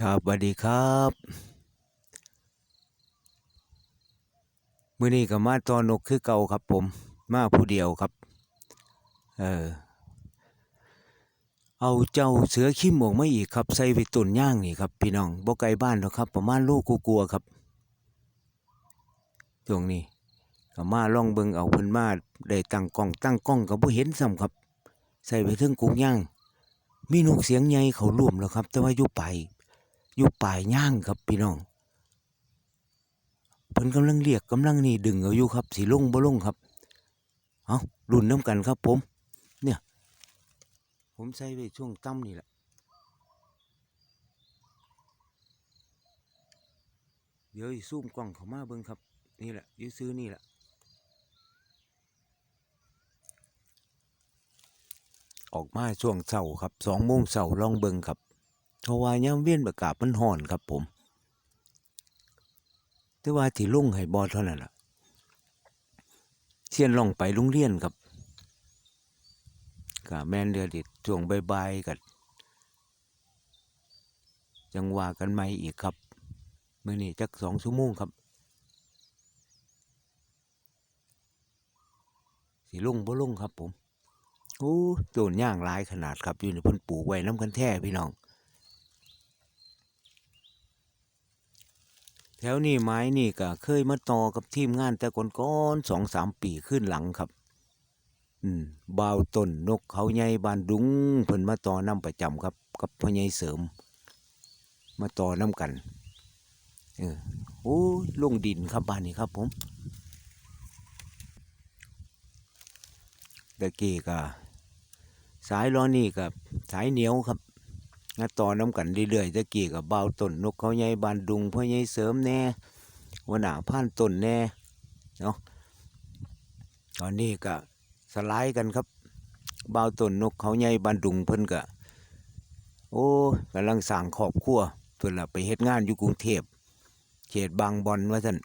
ครับสวัสดีครับมื้อนี้ก็มาตอนนกคือเก่าครับ ผม มาผู้เดียวครับ เออ เอาเจ้าเสือขี้หมวกมาอีกครับ ใส่ไว้ต้นย่างนี่ครับ พี่น้องบ่ไกลบ้านหรอกครับ ประมาณโลกกลัวครับช่วงนี้ก็มาล่องเบิงเอาเพิ่นมาได้ตั้งกล้องตั้งกล้องก็บ่เห็นซ้ำครับ ใส่ไว้ถึงกรุงย่าง มีนกเสียงใหญ่เขาร่วมแล้วครับ แต่ว่าอยู่ป อยู่ปลายย่างครับพี่น้องเพิ่นกำลังเรียกกำลังนี่ดึงเอาอยู่ครับสิลงบ่ลงครับเอารุ่นน้ำกันครับผม เนี่ย ผมใส่ไว้ช่วงต่ำนี่แหละเดี๋ยวสิซูมกล้องเขามาเบิ่งครับ นี่แหละยื้อซื้อนี่แหละออกมาช่วงเช้าครับสองโมงเช้าลองเบิ่งครับ เพราะว่ายามเวียนประกาศมันห่อนครับผม แต่ว่าที่ลุงให้บอเท่านั้นล่ะเสียนลองไปโรงเรียนครับก็แม่นเดือดิดช่วงบายๆกันจังว่ากันใหม่อีกครับเมื่อนี้จักสองชั่วโมงครับสิลงบ่ลงครับผม โอ้โจนย่างลายขนาดครับ อยู่ในพิ่นปลูกไว้น้ำกันแท้พี่น้อง แถวนี้ไม้นี่ก็เคยมาต่อกับทีมงานแต่ก่อนก้อนสองสามปีขึ้นหลังครับ อืมบ่าวต้นนกเขาใหญ่บานดุงเพิ่นมาต่อน้ำประจำครับ กับพ่อใหญ่เสริม มาต่อน้ำกันเออโอ้ลงดินครับบ้านนี้ครับผมตะกี้ก็สายล้อนี่กับสายเหนียวครับ งาต่อน้ำกันเรื่อยๆตะกี้กับเบาต้นนกเขาใหญ่บานดุงพ่อใหญ่เสริมแน่หัวหนาผ่านต้นแน่เนาะตอนนี้ก็สลายกันครับเบาต้นนกเขาใหญ่บานดุงเพิ่นก็โอ้กำลังสั่งครอบครัวเพิ่นละไปเฮ็ดงานอยู่กรุงเทพเขตบางบอนว่าท่าน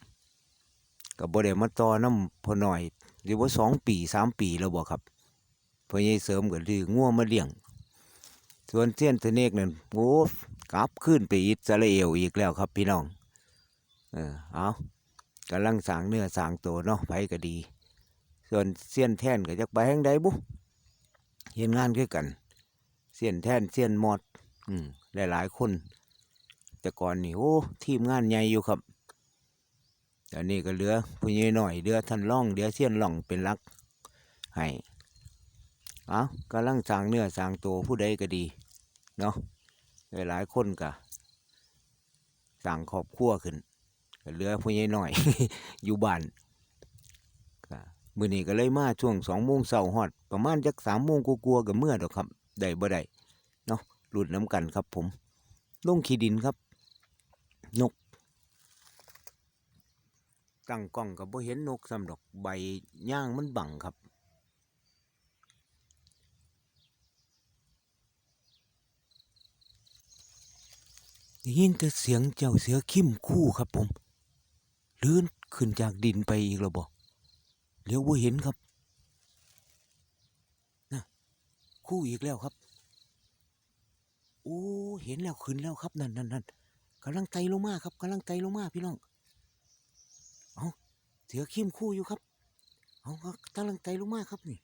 ก็บ่ได้มาต่อน้ำพอหน่อยหรือว่าสองปีสามปีแล้วบ่ครับพ่อใหญ่เสริมก็ลือง่วมาเลี้ยง ส่วนเส้ยนเทเนกนั่นโอ้กลับขึ้นไปอิสราเอลอีกแล้วครับพี่น้อง เออเอากำลังสางเนื้อสางตัวเนาะไปก็ดี ส่วนเสี้ยนแท่นก็จะไปแห่งใดบุเห็นงานคือกันเสี้ยนแท่นเสี้ยนมอด อืมหลายๆคน แต่ก่อนนี่โอ้ทีมงานใหญ่อยู่ครับแต่นี่ก็เหลือผู้ใหญ่หน่อยเหลือท่านล่องเหลือเสี้ยนล่องเป็นลักให้ เอากำลังสร้างเนื้อสร้างตัวผู้ใดก็ดี เนาะหลายคนก็สร้างครอบครัวขึ้นเหลือผู้ใหญ่หน่อย อยู่บ้านมือนี้ก็เลยมาช่วงสองโมงเช้าฮอด ประมาณจักสามโมงกลัวๆกับเมื่อดอกครับได้บ่ได้เนาะรุ่นน้ำกันครับผมลงขี้ดินครับ นก ตั้งกล้องกับบ่เห็นนกซ้ำดอกใบย่างมันบังครับ ได้ยินแต่เสียงเจ้าเสือขิมคู่ครับผมลื่นขึ้นจากดินไปอีกแล้วบ่เลี้ยวบ่เห็นครับนะคู่อีกแล้วครับ โอ้เห็นแล้วขึ้นแล้วครับนั่นนั่นนั่นกำลังไตลงมาครับกำลังไตลงมาพี่น้องเอาเสือขิมคู่อยู่ครับเอากำลังไตลงมาครับนี่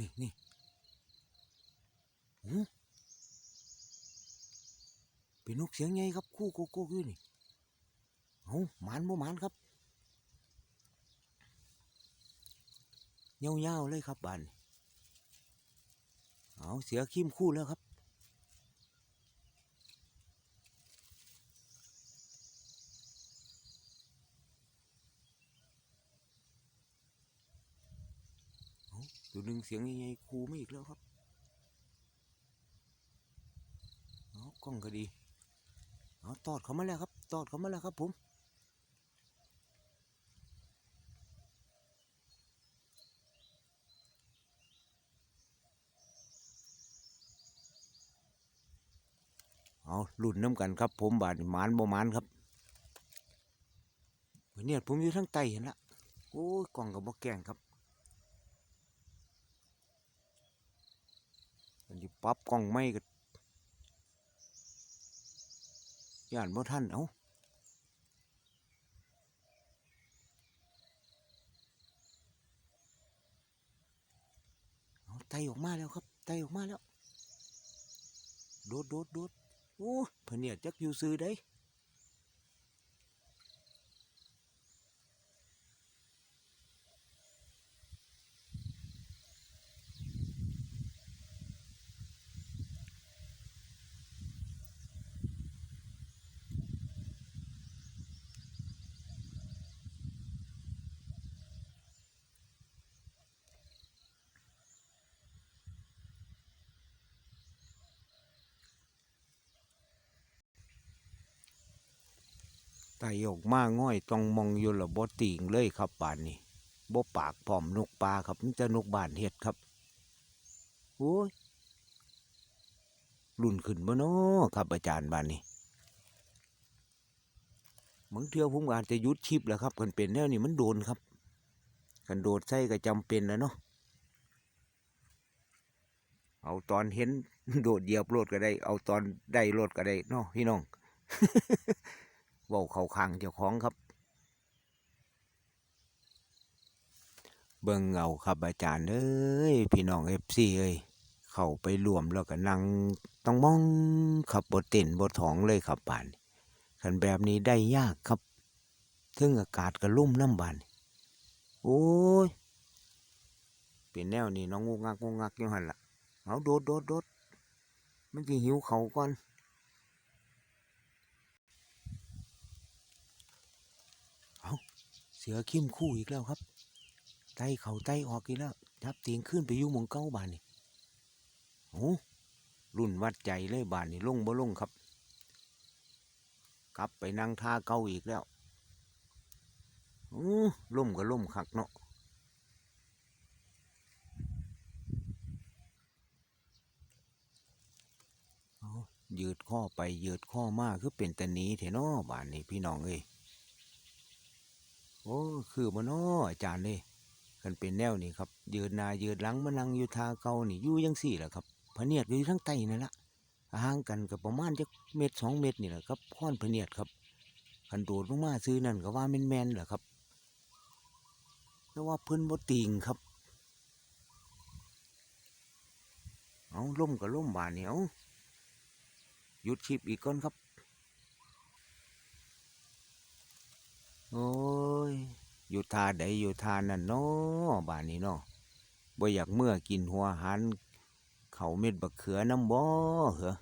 นี่นี่ หืมเป็ นกเสียงไงครับ คู่โกโก้อยู่นี่เอาหมานบ่หมานครับเงาๆเลยครับบานเอาเสียขี้มคู่แล้วครับเอาตัวหนึ่งเสียงยังไงคู่ไม่อีกแล้วครับเอกล้องก็ดี เอาตอดเขามาแล้วครับ ตอดเขามาแล้วครับผมเอาลุ่นน้ำกันครับ ผมบาดหมานบ่หมานครับเนี่ยผมอยู่ทั้งไตเห็นละโอ้ยกล้องกับบ่แกงครับสิปรับกล้องไม่ก็ ย่านบ่ท่านเอาเอาไตออกมาแล้วครับ ไตออกมาแล้ว โดดโดดโดดโอ้เพิ่นเนี่ยจักอยู่ซื้อได้ ไตออกมาง่อยต้องมองอยู่ละบ่ติงเลยครับป่านนี้บ่ปากพร้อมนกปลาครับมันจะนกบ้านเฮ็ดครับโอ้ยรุ่นขึ้นบ่เนาะครับอาจารย์บ้านนี้บางเทื่อผมอาจจะยุดชิปแล้วครับกันเป็นแนวนี้มันโดนครับกันโดดใส่ก็จำเป็นแล้วเนาะเอาตอนเห็นโดดเหยียบรถก็ได้ เอาตอนได้รถก็ได้เนาะพี่น้อง ว้าเขาคังเจ้าของครับ เบิ่งเอาครับอาจารย์เอ้ยพี่น้องเอฟซีเอ้ยเข้าไปรวมแล้วก็นั่งต้องมองขับบทเต้นบทถองเลยครับบานคันแบบนี้ได้ยากครับซึ่งอากาศก็ลุ่มน้ำบานโอ้ยเป็นแนวนี้น้องงูงักงูงักอยู่หันละเอาโดดโดดโดดมันจะหิวเขาก่อน สือเข้มคู่อีกแล้วครับไตเขาไตออกอีกแล้วจับเตียงขึ้นไปยู่หมองเก้าบานนี่โอ้รุ่นวัดใจเลยบานนี่ลงบ่ลงครับ กลับไปนั่งท่าเก้าอีกแล้วโอ้ล่มก็ล่มคักเนาะยืดข้อไปยืดข้อมาคือเป็นตะหนีเถอะนาะบานนี่พี่น้องเอ้ย โอ้ คือบ่น้ออาจารย์เลยกันเป็นแนวนี่ครับ ยืนนายืนหลังมานังอยู่ทาเก่านี่อยู่ยังสี่แหละครับพะเนียดอยู่ทั้งใต้นั่นละห่างกันกับประมาณจักเม็ดสองเม็ดนี่แหละครับพ่อนพะเนียดครับคันโดดลงมาซื้อนั่นก็ว่าแมนแมนแหละครับแต่ว่าเพิ่นบ่ติงครับ เอาล่มกับล่มบานเหนี่เอาหยุดชิปอีกก่อนครับ โอ้ย อยู่ทาใดอยู่ทานั่นเนาะบ้านนี้เนาะบ่อยากเมื่อกินหัวหันเขาเม็ดบักเขือน้ำบ่เหรอ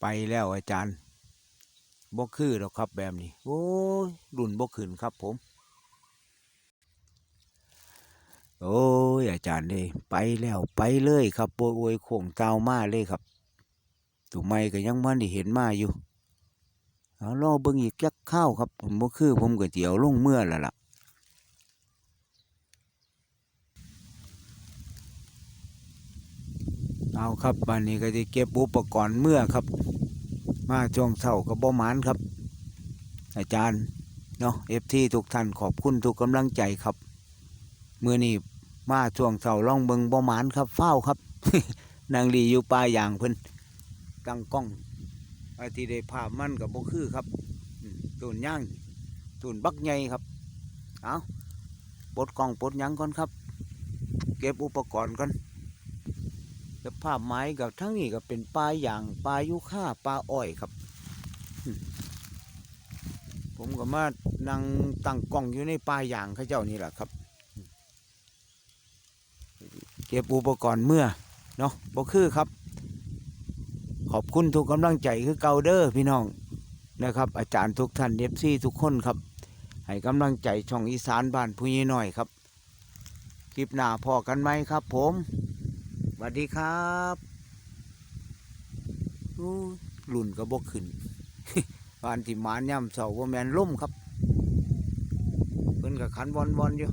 ไปแล้วอาจารย์บ่คือหรอกครับแบบนี้ โอ้ยรุ่นบ่ขึ้นครับผม โอ้ยอาจารย์เลยไปแล้วไปเลยครับโอยโอยโค้งเจ้ามาเลยครับ ถูกไม่ก็ยังมันได้เห็นมาอยู่เอารอเบิ่งอีกจักข้าวครับ ผมบ่คือ ผมก็เจียวลงเมื่อแล้วล่ะเอาครับวันนี้ก็จะเก็บอุปกรณ์เมื่อครับ มาช่วงเช้าก็บ่หมานครับ อาจารย์เนาะเอฟทีทุกท่านขอบคุณทุกกำลังใจครับเมื่อนี้มาช่วงเช้าล่องเบิงบ่หมานครับเฝ้าครับนางลีอยู่ป่าอย่างเพิ่น ตั้งกล้องไอ้ที่ได้ภาพมันกับบ่คือครับตูนย่างตูนบักใหญ่ครับ เอาปลดกล้องปลดยังก่อนครับ เก็บอุปกรณ์ก่อนสภาพไม้กับทั้งนี้ก็เป็นปลาอย่างปลายุค่าปลาอ้อยครับ ผมก็มานั่งตั้งกล้องอยู่ในปลาอย่างข้าเจ้านี่แหละครับ เก็บอุปกรณ์เมื่อเนาะบ่คือครับ ขอบคุณทุกกำลังใจคือเกาเดอร์พี่น้องนะครับ อาจารย์ทุกท่านเอฟซีทุกคนครับ ให้กำลังใจช่องอีสานบ้านผู้ใหญ่น้อยครับ คลิปหน้าพอกันไหมครับ ผมสวัสดีครับหลุ่นก็บกขึ้นบ้านที่มานย่ำเสาว่าแมนล่มครับเพิ่นกับขันวอนวอนๆอยู่